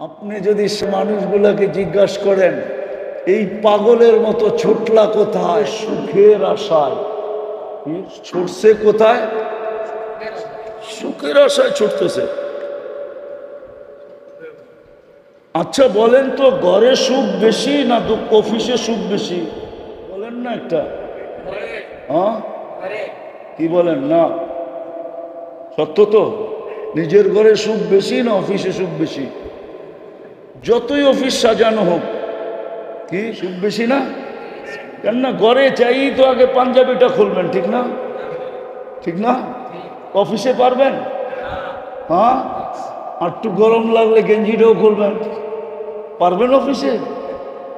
আপনি যদি সে মানুষগুলোকে জিজ্ঞাসা করেন, এই পাগলের মতো ছোটলা কোথায়? সুখের আশায়। ছুটছে কোথায়? সুখের আশায় ছুটতেছে। আচ্ছা বলেন তো, ঘরে সুখ বেশি না অফিসে সুখ বেশি? বলেন না একটা। হ্যাঁ? কি বলেন? না। সত্য তো? নিজের ঘরে সুখ বেশি না অফিসে সুখ বেশি? যতই অফিস সাজানো হোক, কি? সুখ বেশি না? কেননা ঘরে চাই তো আগে পাঞ্জাবিটা খুলবেন, ঠিক না? ঠিক না? অফিসে পারবেন? হ্যাঁ? আর একটু গরম লাগলে গেঞ্জিটাও খুলবেন। পারবেন অফিসে?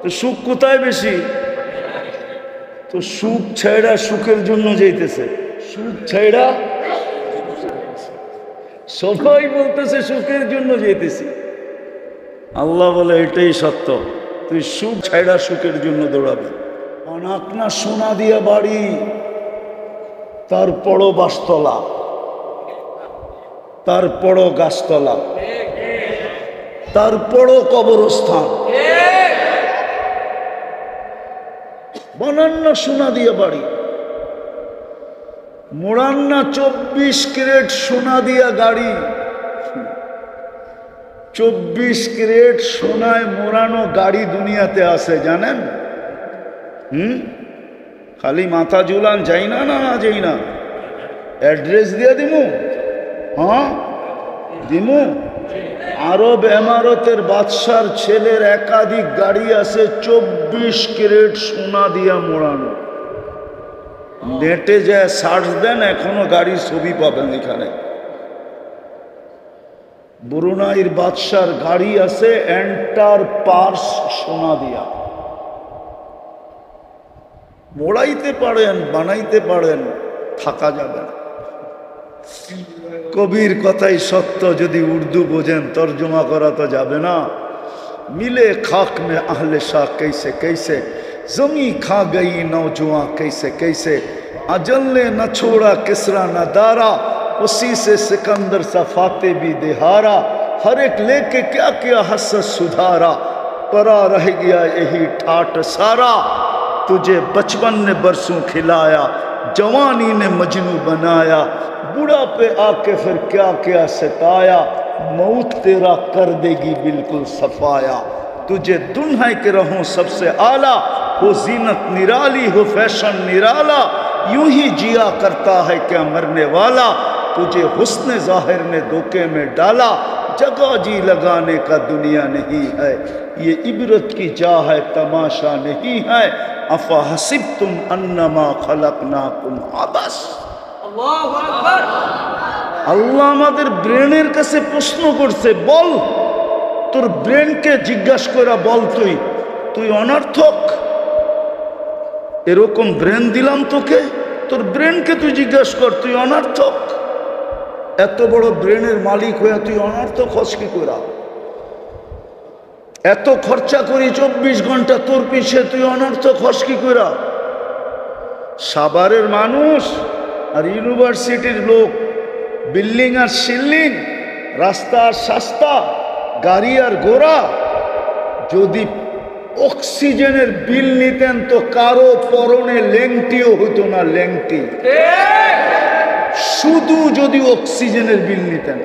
তো সুখ কোথায় বেশি? তো সুখ ছাইড়া সুখের জন্য যাইতেছে। সুখ ছাইড়া সবাই বলতেছে সুখের জন্য যেতেছি আল্লাহ বলে, এটাই সত্য। তুই সুখ ছাইড়া সুখের জন্য দৌড়াবে। অনাক না সোনা দিয়ে বাড়ি, তারপরও বাসতলা, তারপরও গাছতলা, তারপরও কবরস্থান। বানান না সোনা দিয়ে বাড়ি, মোড়ান না চব্বিশ ক্যারেট সোনা দিয়া গাড়ি চব্বিশ ক্যারেট সোনায় মোড়ানো গাড়ি দুনিয়াতে আছে, জানেন? হুম? খালি মাথা ঝুলান, যাই না না না, যাই না। অ্যাড্রেস দিয়ে দিমু? হ্যাঁ? দিমু? আরব এমারতের বাদশার ছেলের একাধিক গাড়ি আছে চব্বিশ ক্যারেট সোনা দিয়া মোড়ানো। নেটে যে সার্চ দেন, এখনও গাড়ির ছবি পাবেন এখানে। বরুণাইর বাদশার গাড়ি আছে এন্টার পার্স সোনা দিয়া মোড়াইতে পারেন বানাইতে পারেন থাকা যাবে না কবির কথাই সত্য যদি উর্দু বোঝেন তর্জমা করা তো যাবে না मिले खाक में अहले शाह कैसे कैसे जमी खा गई नौजुआ कैसे कैसे अजल ने न छोड़ा किसरा न दारा اسی سے سکندر صفاتے بھی دہارا، ہر ایک لے کے کیا کیا حسد سدھارا، پرا رہ گیا یہی ٹھاٹ سارا۔ تجھے بچپن نے برسوں کھلایا، جوانی نے مجنو بنایا۔ بڑا پہ آ کے پھر کیا کیا ستایا، موت تیرا کر دے گی بالکل صفایا۔ تجھے دنہیں کے رہوں سب سے عالی ہو زینت نرالی، ہو فیشن نرالا۔ یوں ہی جیا کرتا ہے کیا مرنے والا۔ तुझे हुस्न जाहिर ने धोखे में डाला जगह जी लगाने का दुनिया नहीं है ये इबरत की जा है तमाशा नहीं है अफा हसिब तुम अन्नमा खलक ना तुम आबस আল্লাহ আমাদের ব্রেনের কাছে প্রশ্ন করছে বল তোর ব্রেনকে জিজ্ঞাসা করে বল তুই তুই অনর্থক এরকম ব্রেন দিলাম তোকে তোর ব্রেনকে তুই জিজ্ঞাসা কর তুই অনর্থক এত বড় ব্রেনের মালিক হয়ে তুই অনর্থক খসকি করা এত খরচা করি চব্বিশ ঘণ্টা তোর পিছিয়ে তুই অনর্থক খসকি করা সাভারের মানুষ আর ইউনিভার্সিটির লোক, বিল্ডিং আর সিল্লিং রাস্তা আর সাস্তা, গাড়ি আর ঘোড়া, যদি অক্সিজেনের বিল নিতেন তো কারও পরনে লেংটিও হতো না লেংটি। শুধু যদি অক্সিজেনের বিল নিতেন।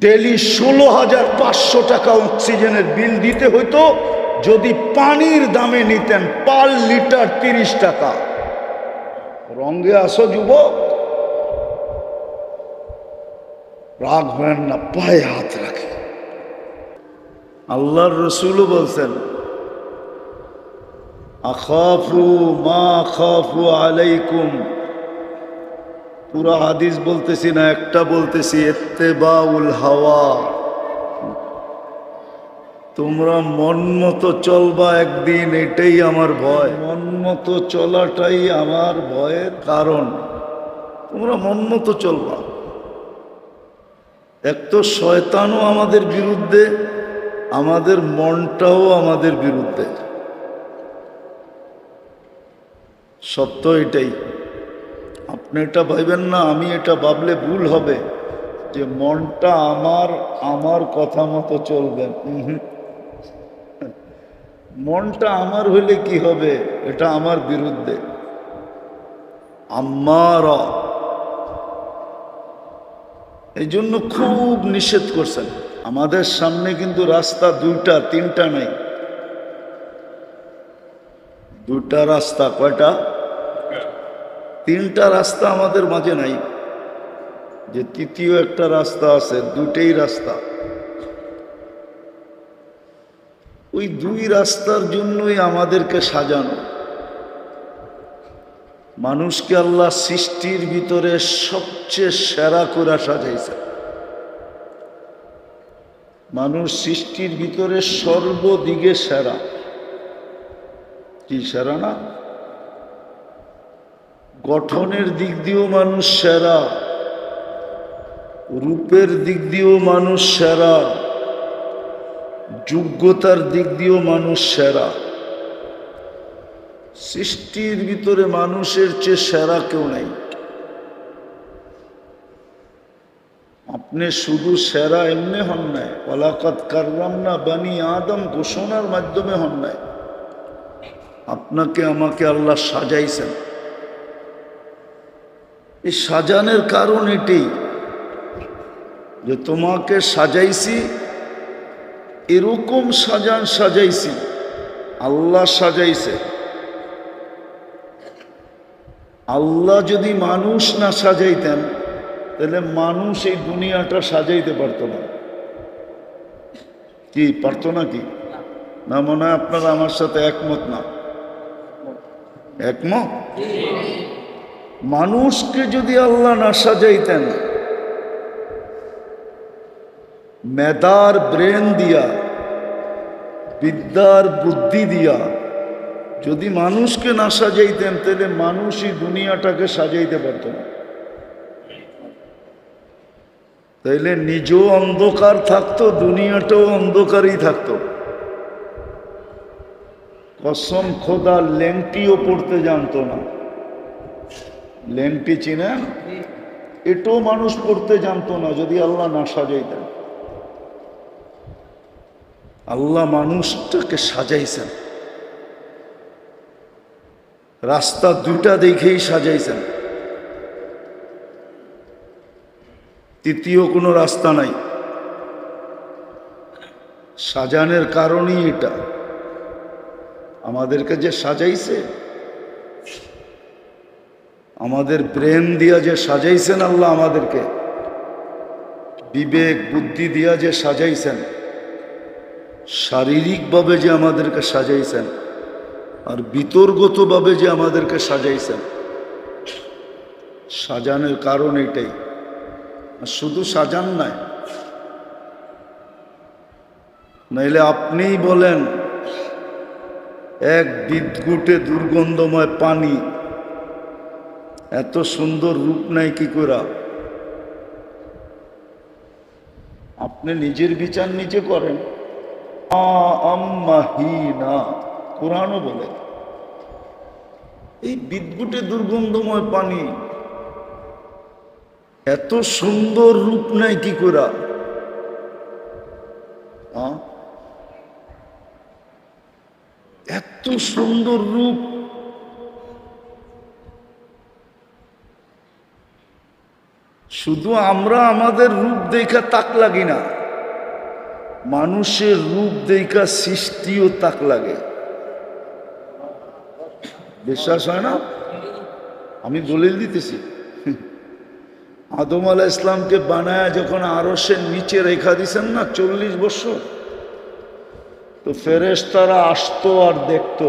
ডেলি ষোলো হাজার পাঁচশো টাকা অক্সিজেনের বিল দিতে হইতো, যদি পানির দামে নিতেন পার লিটার তিরিশ টাকা। রঙ্গে আসো যুবক। রাগ হবেন না, পায়ে হাত রাখে। আল্লাহর রসুলও বলছেন আখাফু মা খাফু আলাইকুম। পুরো হাদিস বলতেছি না, একটা বলতেছি, এত্তেবাউল হাওয়া। তোমরা মন মতো চলবা একদিন, এটাই আমার ভয়। মন মতো চলাটাই আমার ভয়ের কারণ। তোমরা মন মতো চলবা। এক তো শয়তানও আমাদের বিরুদ্ধে, আমাদের মনটাও আমাদের বিরুদ্ধে। সত্য এটাই। আপনি এটা ভাইবেন না, আমি এটা ভাবলে ভুল হবে যে মনটা আমার আমার কথা মতো চলবে। মনটা আমার হইলে কি হবে? এটা আমার বিরুদ্ধে। আমার এই জন্য খুব নিষেধ করছেন। আমাদের সামনে কিন্তু রাস্তা দুইটা, তিনটা নাই। দুটা রাস্তা, কয়টা? তিনটা রাস্তা আমাদের মাঝে নাই। যে তৃতীয় একটা রাস্তা আছে, দুটেই রাস্তা। ওই দুই রাস্তার জন্যই আমাদেরকে সাজানো। মানুষকে আল্লাহ সৃষ্টির ভিতরে সবচেয়ে সেরা করে সাজাইছে। মানুষ সৃষ্টির ভিতরে সর্বদিকে সেরা। কি সেরা না? গঠনের দিক দিয়েও মানুষ সেরা, রূপের দিক দিয়েও মানুষ সেরা, যোগ্যতার দিক দিয়েও মানুষ সেরা। সৃষ্টির ভিতরে মানুষের চেয়ে সেরা কেউ নাই। আপনি শুধু সেরা এমনি হন নাই ওলাকাত কারলাম না বানি আদম ঘোষণার মাধ্যমে হন নাই। আপনাকে আমাকে আল্লাহ সাজাইছেন। এই সাজানের কারণ এটি যে তোমাকে সাজাইছি, এরকম সাজান সাজাইছি, আল্লাহ সাজাইছে। আল্লাহ যদি মানুষ না সাজাইতেন, তাহলে মানুষ এই দুনিয়াটা সাজাইতে পারতো না। কি, পারতো না কি? না মনে হয় আপনারা আমার সাথে একমত না? একমত? মানুষকে যদি আল্লাহ না সাজাইতেন, মেধার ব্রেন দিয়া, বিদ্যার বুদ্ধি দিয়া যদি মানুষকে না সাজাইতেন, তাহলে মানুষই দুনিয়াটাকে সাজাইতে পারত না। তাইলে নিজেও অন্ধকার থাকতো, দুনিয়াটাও অন্ধকারই থাকতো। কসম খোদা লেংটিও পড়তে জানতো না। লেংটি চিনেন এটাও মানুষ পড়তে জানতো না যদি আল্লাহ না সাজাইতেন। আল্লাহ মানুষটাকে সাজাইছেন। রাস্তা দুটা দেখেই সাজাইছেন। তৃতীয় কোনো রাস্তা নাই। সাজানের কারণই এটা। আমাদেরকে যে সাজাইছে আমাদের ব্রেন দিয়া যে সাজাইছেন আল্লাহ আমাদেরকে, বিবেক, বুদ্ধি দিয়া যে সাজাইছেন, শারীরিকভাবে যে আমাদেরকে সাজাইছেন, আর বিতর্গতভাবে যে আমাদেরকে সাজাইছেন, সাজানোর কারণ এটাই। আর শুধু সাজান নাই, নাইলে আপনিই বলেন, এক বিদ্যুটে দুর্গন্ধময় পানি এত সুন্দর রূপ নাই কি করা আপনি নিজের বিচার নিজে করেন। আম্মাহিনা কোরআনও বলে। এই বিদ্যুটে দুর্গন্ধময় পানি, এত সুন্দর রূপ নাই কি করা? এত সুন্দর রূপ শুধু আমরা আমাদের রূপ দেখা তাক লাগি না। মানুষের রূপ দেখা সৃষ্টিও তাক লাগে। বিশ্বাস হয় না? আমি দলিল দিতেছি। আদম আলাহ ইসলামকে বানায় যখন আরসের নিচে রেখা দিছেন না চল্লিশ বছর? তো ফেরেস তারা আসতো আর দেখতো।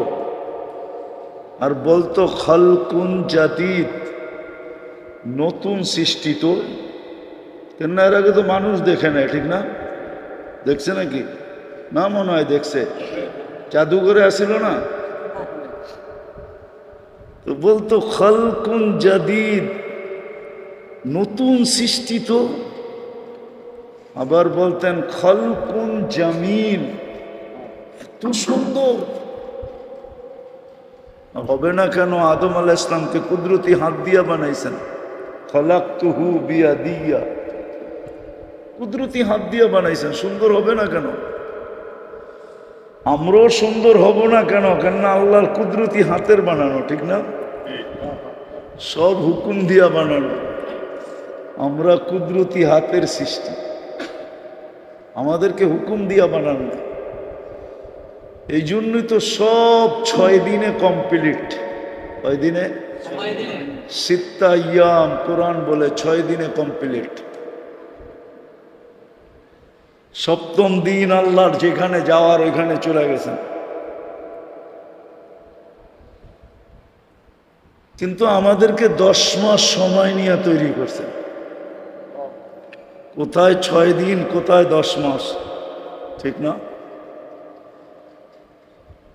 আর বলতো, খালকুন জাদিদ। নতুন সৃষ্টি তো কেন এর আগে তো মানুষ দেখে নেয়, ঠিক না? দেখছে নাকি? না মনে হয় দেখছে। জাদুঘরে আসিল না? তো বলতো, খালকুন জাদিদ, নতুন সৃষ্টি তো আবার বলতেন, খলকুন জামিন এত সুন্দর। হবে না কেন, আদম আলাহ ইসলামকে কুদরতি হাত দিয়া বানাইছেন। খলাক তুহু বিয়া দিয়া কুদরতি হাত দিয়ে বানাইছেন সুন্দর হবে না কেন? আমরাও সুন্দর হব না কেন? কেননা আল্লাহর কুদরতি হাতের বানানো ঠিক না? সব হুকুম দিয়া বানানো। আমরা কুদরতি হাতের সৃষ্টি। আমাদেরকে হুকুম দিয়া বানানো। এই জন্যই তো সব ছয় দিনে কমপ্লিট কয় দিনে। সিত্তা ইয়াম কোরআন বলে ছয় দিনে কমপ্লিট। সপ্তম দিন আল্লাহর যেখানে যাওয়ার ওইখানে চলে গেছেন। কিন্তু আমাদেরকে দশ মাস সময় নিয়ে তৈরি করছেন। কোথায় ছয় দিন, কোথায় দশ মাস, ঠিক না?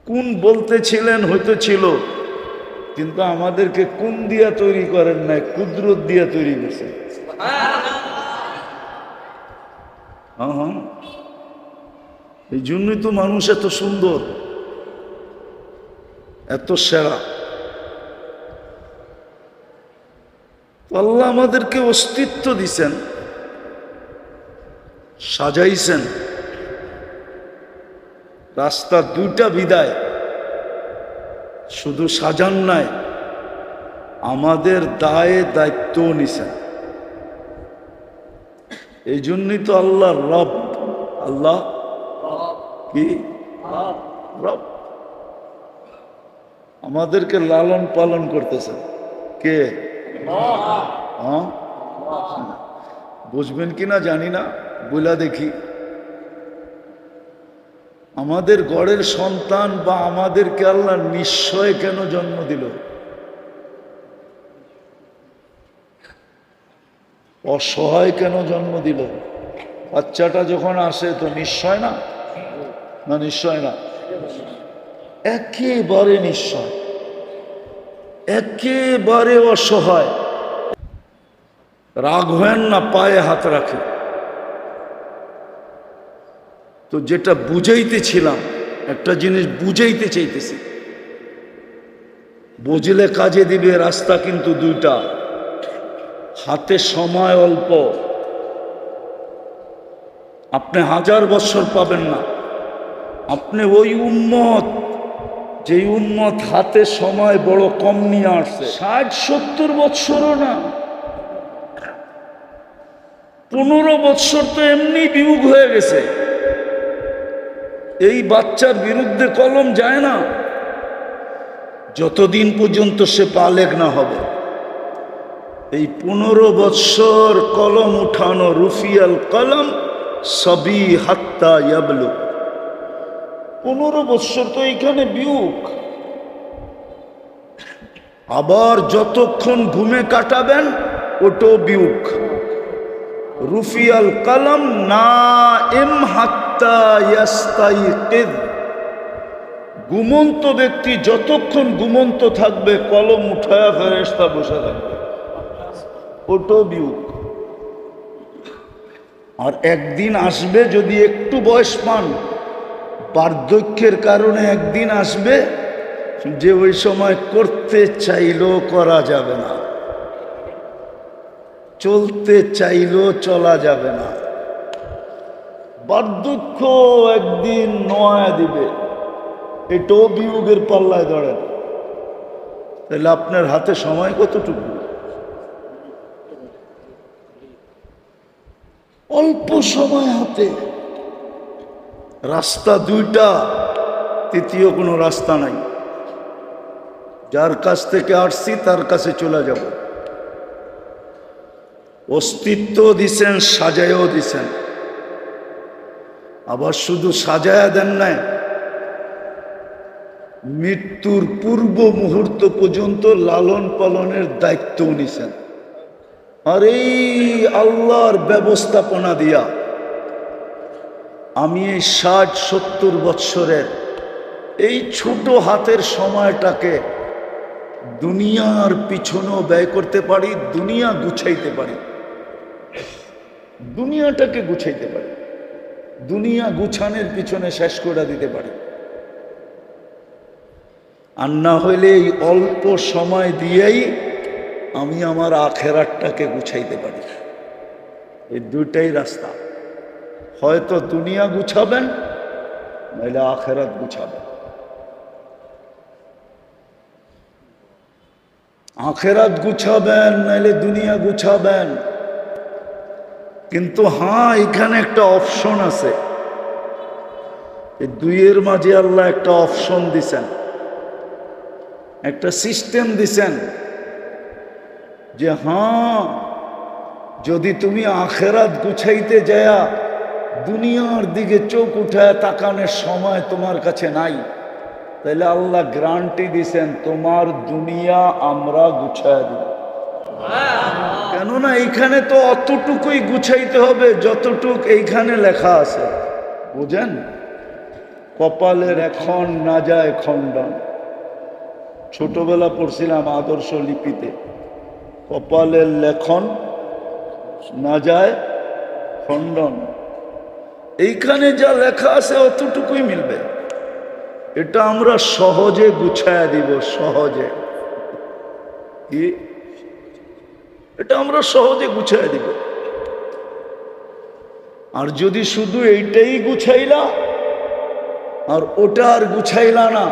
কোন বলতেছিলেন হয়তো ছিল কিন্তু আমাদেরকে কোন দিয়া তৈরি করেন নাই? কুদরত দিয়া তৈরি করছেন। হ্যাঁ হ্যাঁ। এই জন্যই তো মানুষ এত সুন্দর এত সেরা। আল্লাহ আমাদেরকে অস্তিত্ব দিছেন সাজাইছেন। রাস্তা দুইটা বিদায়। শুধু সাজান নাই, আমাদের দায়ে দায়িত্ব নিছেন। এই জন্যই তো আল্লাহ রব, আল্লাহ কি? রব। আমাদেরকে লালন পালন করতেছেন। কে? হ্যাঁ? বুঝবেন কি না জানি না, বইলা দেখি। আমাদের গড়ের সন্তান বা আমাদেরকে আল্লাহ নিশ্চয় কেন জন্ম দিল? অসহায় কেন জন্ম দিল? বাচ্চাটা যখন আসে তো নিশ্চয় না? না, নিশ্চয় না? একেবারে নিশ্চয়। একেবারে অসহায়। রাগ হেন না, পায়ে হাত রাখে। তো যেটা বুঝাইতেছিলাম, একটা জিনিস বুঝাইতে চাইতেছি। বুঝলে কাজে দিবে রাস্তা কিন্তু দুইটা। হাতে সময় অল্প। আপনি হাজার বছর পাবেন না। আপনি ওই উন্মত যে উন্মত হাতে সময় বড় কম নিয়ে আসছে। ষাট, সত্তর বৎসরও না। পনেরো বৎসর তো এমনি বিয়োগ হয়ে গেছে। এই বাচ্চার বিরুদ্ধে কলম যায় না। যতদিন পর্যন্ত সে পালেক না হবে, এই পনেরো বৎসর কলম উঠানো রুফিয়াল কলম সবই হাত্তা ইয়াবলু পনেরো বৎসর তো এইখানে বিয়োগ। আবার যতক্ষণ ঘুমে কাটাবেন ওটো বিয়োগ। রুফিয়াল কলম না এম হাত্তা ঘুমন্ত ব্যক্তি যতক্ষণ ঘুমন্ত থাকবে, কলম উঠায়া ফেরেস্তা বসে থাকবে। ওটো বিয়োগ। আর একদিন আসবে যদি একটু বয়স পান, বার্ধক্যের কারণে একদিন আসবে যে ওই সময় করতে চাইলেও করা যাবে না। চলতে চাইলেও চলা যাবে না। বার্ধক্য একদিন নয়া দিবে। এটাও বিয়োগের পাল্লায় ধরেন। তাহলে আপনার হাতে সময় কতটুকু? অল্প সময় হাতে। রাস্তা দুইটা, তৃতীয় কোনো রাস্তা নাই। যার কাছ থেকে আসছি, তার কাছে চলে যাব। অস্তিত্ব দিছেন, সাজায়ও দিছেন। আবার শুধু সাজায়া দেন নাই। মৃত্যুর পূর্ব মুহূর্ত পর্যন্ত লালন পালনের দায়িত্ব নিছেন। আর এই আল্লাহর ব্যবস্থাপনা দিয়া আমি এই ষাট সত্তর বৎসরের এই ছোট হাতের সময়টাকে দুনিয়ার পিছনেও ব্যয় করতে পারি, দুনিয়া গুছাইতে পারি। দুনিয়াটাকে গুছাইতে পারি। দুনিয়া গুছানের পিছনে শেষ করে দিতে পারি। আর না হইলে এই অল্প সময় দিয়েই আমি আমার আখেরাতটাকে গুছাইতে পারি। এই দুইটাই রাস্তা। হয়তো দুনিয়া গুছাবেন নাহলে আখেরাত গুছাবেন। আখেরাত গুছাবেন নাহলে দুনিয়া গুছাবেন। কিন্তু হ্যাঁ এখানে একটা অপশন আছে। এই দুইয়ের মাঝে আল্লাহ একটা অপশন দিছেন। একটা সিস্টেম দিছেন যে হ্যাঁ যদি তুমি আখেরাত গুছাইতে যায়া দুনিয়ার দিকে চোখ উঠায় তাকানোর সময় তোমার কাছে নাই তাহলে আল্লাহ গ্রান্টি দিছেন, তোমার দুনিয়া আমরা গুছায় দিব। কেননা এইখানে তো অতটুকুই গুছাইতে হবে, যতটুক এইখানে লেখা আছে। বুঝেন? কপালের এখন না যায় খণ্ডন। ছোটবেলা পড়ছিলাম আদর্শ লিপিতে। কপালের লেখন না যায় খণ্ডন। এইখানে যা লেখা আছে অতটুকুই মিলবে। এটা আমরা সহজে গুছায় দিব, সহজে। কি? এটা আমরা সহজে গুছাই দিব। আর যদি শুধু এইটাই গুছাইলা আর ওটা আর গুছাইলা না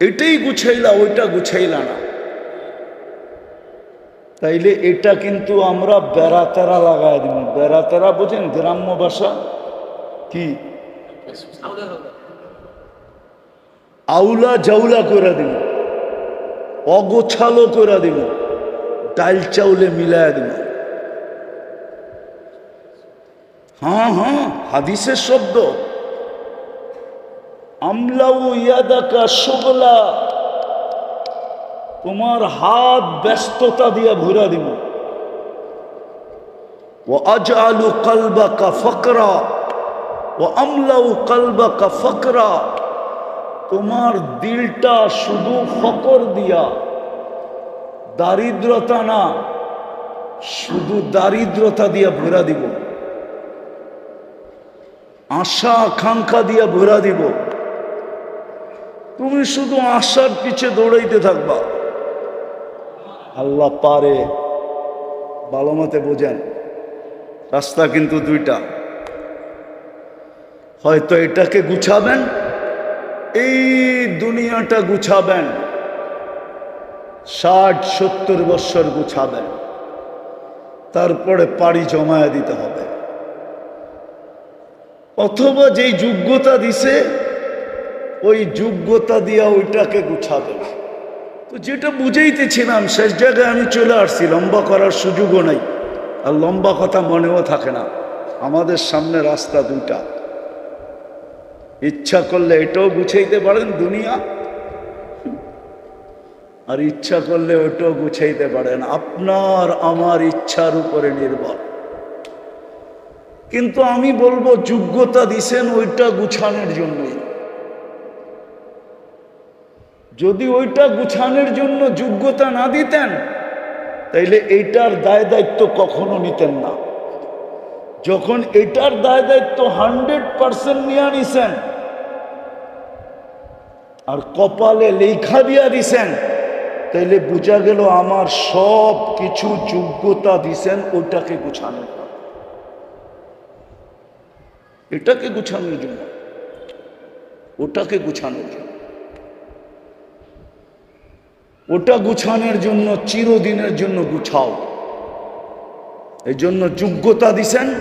এটাই গুছাইলা ওইটা গুছাইলা না তাইলে এটা কিন্তু আমরা বেড়াতেরা লাগাই দিব। বেড়াতেরা বোঝেন গ্রাম্য ভাষা কি? আউলা জাউলা করে দিব। অগোছালো করে দিব ডাল চাউলে মিলায় দিব। হ্যাঁ হ্যাঁ হাদিসের শব্দ। আমলাউ ইয়াদাকা শুগলা। তোমার হাত ব্যস্ততা দিয়ে ভরা দিব। ও আজআলু কলবাকা ফকরা। ও আমলাউ কলবাকা ফকরা। তোমার দিলটা শুধু ফকর দিয়া, দারিদ্রতা না, শুধু দারিদ্রতা দিয়া ভরা দিব। আশা আকাঙ্ক্ষা দিয়া ভরা দিব। তুমি শুধু আশার পিছে দৌড়াইতে থাকবা। আল্লাহ পারে, ভালো মতে বোঝেন। রাস্তা কিন্তু দুইটা। হয়তো এটাকে গুছাবেন এই দুনিয়াটা গুছাবেন। ষাট, সত্তর বৎসর গুছাবেন। তারপরে পাড়ি জমায়া দিতে হবে। অথবা যেই যোগ্যতা দিছে, ওই যোগ্যতা দিয়া ওইটাকে গুছাবে তো যেটা বুঝাইতেছিলাম, শেষ জায়গায় আমি চলে আসছি, লম্বা করার সুযোগও নাই। আর লম্বা কথা মনেও থাকে না। আমাদের সামনে রাস্তা দুইটা। ইচ্ছা করলে এটাও গুছাইতে পারেন দুনিয়া। আর ইচ্ছা করলে ওটাও গুছাইতে পারেন। আপনার আমার ইচ্ছার উপরে নির্ভর। কিন্তু আমি বলব, যোগ্যতা দিছেন ওইটা গুছানোর জন্যই। যদি ওইটা গুছানোর জন্য যোগ্যতা না দিতেন, তাইলে এইটার দায় দায়িত্ব কখনো নিতেন না। যখন এটার দায় দায়িত্ব হান্ড্রেড পার্সেন্ট নিয়ে নিছেন আর কপালে লেখা দিয়া দিছেন। তাইলে বোঝা গেল আমার সব কিছু যোগ্যতা দিছেন, ওটাকে গুছানোর এটাকে গুছানোর জন্য। ওটাকে গুছানোর জন্য। ওটা গুছানোর জন্য, চিরদিনের জন্য গুছাও। এই জন্য যোগ্যতা দিছেন,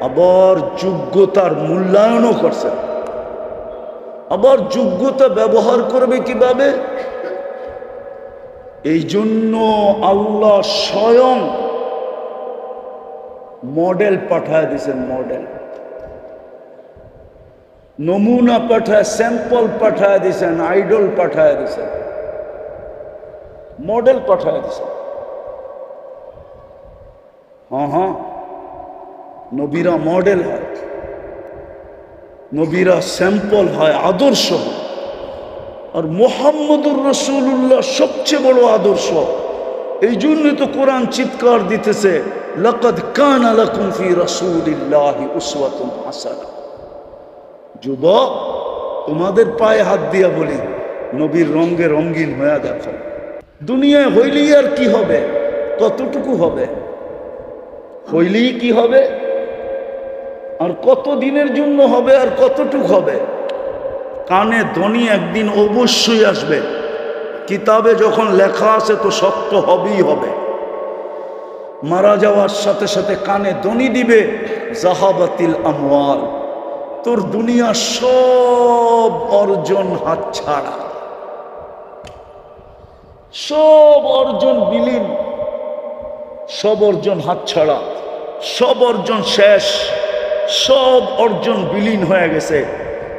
আবার যোগ্যতার মূল্যায়নও করছেন। আবার যোগ্যতা ব্যবহার করবে কীভাবে? এই জন্য আল্লাহ স্বয়ং মডেল পাঠায় দিছেন মডেল। নমুনা পাঠায়, স্যাম্পল পাঠায় দিছেন আইডল পাঠায় দিছেন মডেল পাঠায় দিছেন হ্যাঁ হ্যাঁ। নবীরা মডেল হয়। নবীরা স্যাম্পল হয়, আদর্শ। আর মোহাম্মদুর রসুল্লাহ সবচেয়ে বড় আদর্শ। এই জন্য তো কোরআন চিৎকার দিতেছে, লকদ কান যুবক, তোমাদের পায়ে হাত দিয়া বলি, নবীর রঙ্গে রঙ্গিন হয়ে দেখো। দুনিয়ায় হইলেই আর কি হবে? কতটুকু হবে? হইলেই কি হবে? আর কত দিনের জন্য হবে আর কতটুক হবে? কানে ধ্বনি একদিন অবশ্যই আসবে। কিতাবে যখন লেখা আছে তো সত্য হবেই হবে। মারা যাওয়ার সাথে সাথে কানে ধ্বনি দিবে, জাহাবাতিল আমওয়াল, তোর দুনিয়া সব অর্জন হাতছাড়া। সব অর্জন বিলীন, সব অর্জন হাতছাড়া, সব অর্জন শেষ। সব অর্জন বিলীন হয়ে গেছে।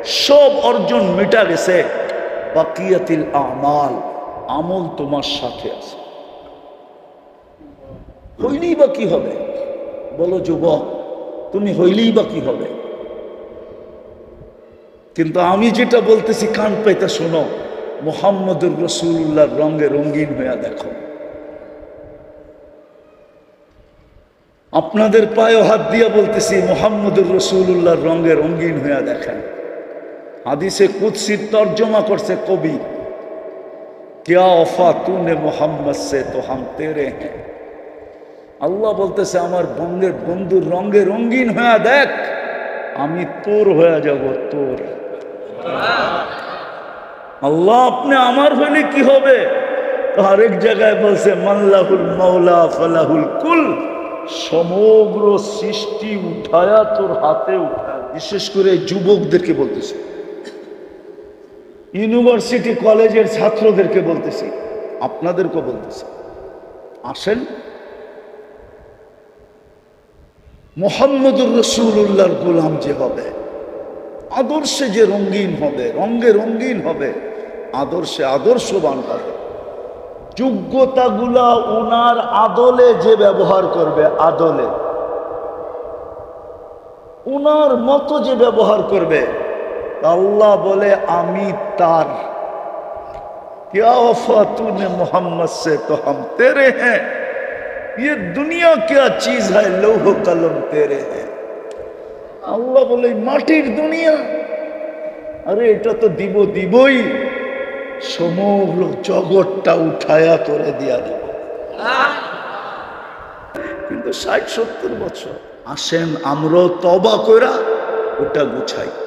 সব অর্জন মিটা গেছে। বাকিয়াতিল আমাল, আমল তোমার সাথে আছে। হইলেই বা কি হবে? বলো যুবক, তুমি হইলেই বা কি হবে? কিন্তু আমি যেটা বলতেছি, কান পাইতে শোনো। মোহাম্মদুর রসুল্লাহর রঙে রঙিন হইয়া দেখো। আপনাদের পায়ে হাত দিয়া বলতেছি, মোহাম্মদুর রসুল্লাহর রঙে রঙিন হইয়া দেখেন। আদিসে কুৎসির তর্জমা করছে কবি, কেয়া অফা তুনে মোহাম্মদ সে তো হাম তেরে হ্যাঁ। আল্লাহ বলতেছে, আমার বঙ্গের বন্ধুর রঙে রঙিন হইয়া দেখ, আমি তোর হয়ে যাব, তোর। আল্লাহ, আপনি আমার হইলে কি হবে? আরেক জায়গায় বলছে, মাল্লাহুল মাওলা ফালাহুল কুল। সমগ্র সৃষ্টি উঠায়া তোর হাতে উঠায়। বিশেষ করে যুবকদেরকে বলতেছে। ইউনিভার্সিটি কলেজের ছাত্রদেরকে বলতেছি। আপনাদেরকে বলতেছি। আসেন। মোহাম্মদুর রসুল্লাহর গোলাম যে হবে আদর্শে যে রঙ্গিন হবে রঙ্গে রঙ্গিন হবে আদর্শে আদর্শবান হবে। যোগ্যতাগুলা ওনার আদলে যে ব্যবহার করবে আদলে ওনার মতো যে ব্যবহার করবে আল্লাহ বলে আমি তার क्या वफा तूने मोहम्मद से तो हम तेरे हैं ये दुनिया क्या चीज है लौह कलम तेरे हैं আল্লাহ বলে মাটির দুনিয়া আরে এটা তো দিব দিবই সমগ্র জগৎটা উঠায়া করে দিয়া দেব। কিন্তু ষাট সত্তর বছর আসেন আমরা তবা করা ওটা গুছাই।